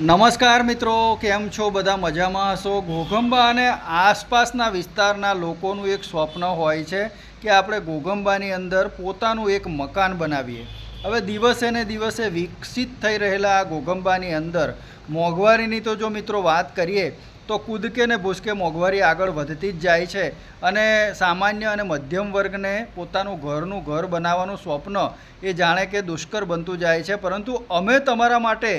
નમસ્કાર મિત્રો, કેમ છો? બધા મજામાં હશો? ઘોઘંબા અને આસપાસના વિસ્તારના લોકોનું એક સ્વપ્ન હોય છે કે આપણે ઘોઘંબાની અંદર પોતાનું એક મકાન બનાવીએ. હવે દિવસે ને દિવસે વિકસિત થઈ રહેલા આ ઘોઘંબાની અંદર મોંઘવારીની તો જો મિત્રો વાત કરીએ, તો કૂદકે ને ભૂસકે મોંઘવારી આગળ વધતી જ જાય છે. અને સામાન્ય અને મધ્યમ વર્ગને પોતાનું ઘરનું ઘર બનાવવાનું સ્વપ્ન એ જાણે કે દુષ્કર બનતું જાય છે. પરંતુ અમે તમારા માટે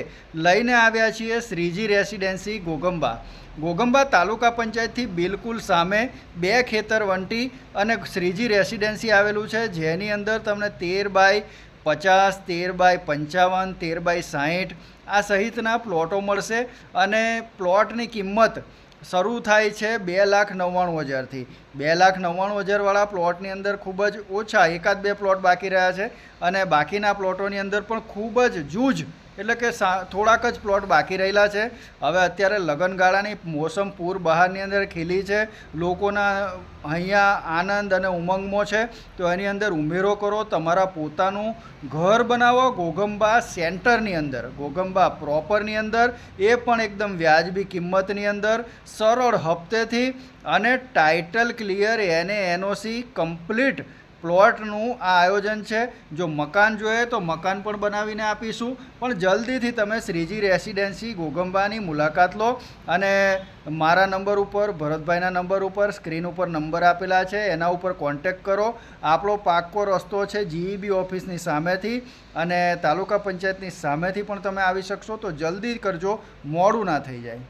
લઈને આવ્યા છીએ શ્રીજી રેસિડેન્સી ગોગંબા. ગોગંબા તાલુકા પંચાયતથી બિલકુલ સામે બે ખેતર વંટી અને શ્રીજી રેસિડેન્સી આવેલું છે. જેની અંદર તમને તેર બાય પચાસ, તેર બાય પંચાવન, તેર બાય સાહીઠ આ સહિતના પ્લોટો મળશે અને પ્લોટની કિંમત શરૂ થાય છે બે લાખ નવ્વાણું હજારથી. બે લાખ નવ્વાણું હજારવાળા પ્લોટની અંદર ખૂબ જ ઓછા એકાદ બે પ્લોટ બાકી રહ્યા છે અને બાકીના પ્લોટોની અંદર પણ ખૂબ જ જૂજ એટલે કે થોડાક જ પ્લોટ બાકી રહેલા છે. હવે અત્યારે લગનગાળાની મોસમ પૂર બહારની અંદર ખીલી છે. લોકોના અહીંયા આનંદ અને ઉમંગમાં છે. તો એની અંદર ઉમેરો કરો, તમારા પોતાનું ઘર બનાવો ગોગંબા સેન્ટરની અંદર. ગોગંબા પ્રોપરની અંદર. એ પણ એકદમ વ્યાજબી કિંમતની અંદર. સરળ હપ્તેથી અને ટાઇટલ ક્લિયર એને એનઓસી કમ્પ્લીટ પ્લોટનું આ આયોજન છે. જો મકાન જોઈએ તો મકાન પણ બનાવીને આપીશું. પણ જલ્દીથી તમે શ્રીજી રેસિડેન્સી, ગોગંબાની મુલાકાત લો અને મારા નંબર ઉપર, ભરતભાઈના નંબર ઉપર, સ્ક્રીન ઉપર નંબર આપેલા છે. એના ઉપર કોન્ટેક કરો. આપણો પાક્કો રસ્તો છે જીઈબી ઓફિસની સામેથી અને તાલુકા પંચાયતની સામેથી પણ તમે આવી શકશો. તો જલ્દી કરજો, મોડું ના થઈ જાય.